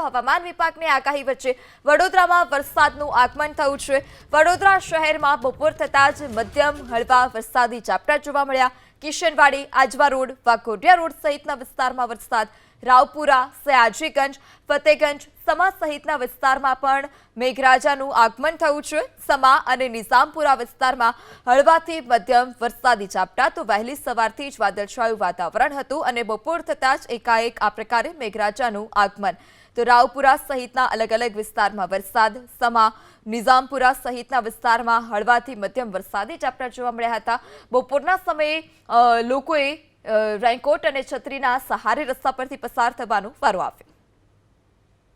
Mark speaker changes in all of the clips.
Speaker 1: તો હવામાન વિભાગની આગાહી વચ્ચે વડોદરામાં વરસાદનું આગમન થયું છે. વડોદરા શહેરમાં બપોર થતાં જ મધ્યમ હળવા વરસાદી ઝાપટા જોવા મળ્યા. કિશનવાડી, આજવા રોડ, વાઘોડિયા રોડ સહિતના વિસ્તારમાં વરસાદ રાવપુરા, સયાજીગંજ, ફતેગંજ સમા સહિતના વિસ્તારમાં પણ મેઘરાજાનું આગમન થયું છે. સમા અને નિઝામપુરા વિસ્તારમાં હળવાથી મધ્યમ વરસાદી ઝાપટા તો વહેલી સવારથી જ વાદળછાયું વાતાવરણ હતું અને બપોર થતાં જ એકાએક આ પ્રકારે મેઘરાજાનું આગમન. તો રાવપુરા સહિતના અલગ અલગ વિસ્તારમાં વરસાદ, સમા, નિઝામપુરા સહિતના વિસ્તારમાં હળવાથી મધ્યમ વરસાદી ઝાપટા જોવા મળ્યા હતા. બપોરના સમયે લોકોએ રેનકોટ અને છત્રીના સહારે રસ્તા પરથી પસાર થવાનો વારો આવ્યો.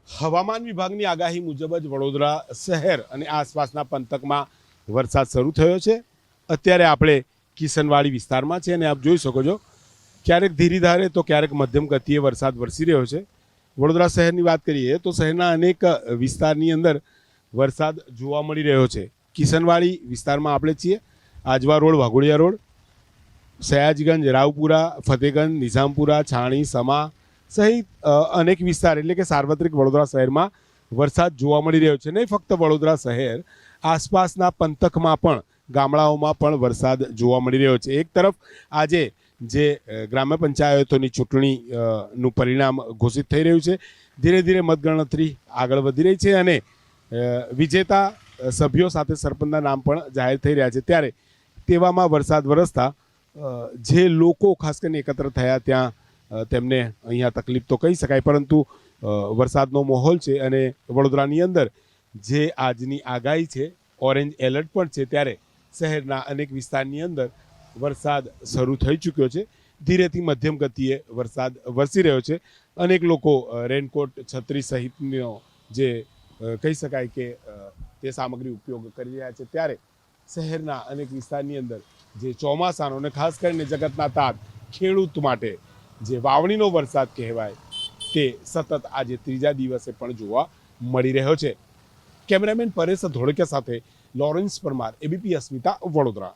Speaker 2: હવામાન વિભાગની આગાહી મુજબ જ વડોદરા શહેર અને આસપાસના પંથકમાં વરસાદ શરૂ થયો છે. અત્યારે આપણે કિશનવાડી વિસ્તારમાં છે અને આપ જોઈ શકો છો, ક્યારેક ધીરી ધારે તો ક્યારેક મધ્યમ ગતિએ વરસાદ વરસી રહ્યો છે. વડોદરા શહેરની વાત કરીએ તો શહેરના અનેક વિસ્તારની અંદર વરસાદ જોવા મળી રહ્યો છે. કિશનવાડી વિસ્તારમાં આપણે છીએ, આજવા રોડ વાઘોડિયા રોડ સયાજગંજ, રાવપુરા, ફતેગંજ, નિઝામપુરા, છાણી, સમા સહિત અનેક વિસ્તાર એટલે કે સાર્વત્રિક વડોદરા શહેરમાં વરસાદ જોવા મળી રહ્યો છે. નહીં ફક્ત વડોદરા શહેર, આસપાસના પંથકમાં પણ, ગામડાઓમાં પણ વરસાદ જોવા મળી રહ્યો છે. એક તરફ આજે જે ગ્રામ્ય પંચાયતોની ચૂંટણી નું પરિણામ ઘોષિત થઈ રહ્યું છે, ધીરે ધીરે મતગણતરી આગળ વધી રહી છે અને વિજેતા સભ્યો સાથે સરપંચના નામ પણ જાહેર થઈ રહ્યા છે. ત્યારે તેવામાં વરસાદ વરસતા જે લોકો ખાસ કરીને એકત્ર થયા ત્યાં તેમને અહીંયા તકલીફ તો કહી શકાય, પરંતુ વરસાદનો માહોલ છે અને વડોદરાની અંદર જે આજની આગાહી છે, ઓરેન્જ એલર્ટ પણ છે, ત્યારે શહેરના અનેક વિસ્તારની અંદર વરસાદ શરૂ થઈ ચૂક્યો છે. ધીરેથી મધ્યમ ગતિએ વરસાદ વરસી રહ્યો છે. અનેક લોકો રેનકોટ, છત્રી સહિતનો જે કહી શકાય કે તે સામગ્રી ઉપયોગ કરી રહ્યા છે. ત્યારે શહેરના અનેક વિસ્તારની અંદર જે ચોમાસાનો અને ખાસ કરીને જગતના તાત ખેડૂત માટે જે વાવણીનો વરસાદ કહેવાય તે સતત આજે ત્રીજા દિવસે પણ જોવા મળી રહ્યો છે. કેમેરામેન પરેશ ધોળકિયા સાથે લોરેન્સ પરમાર, એબીપી અસ્મિતા, વડોદરા.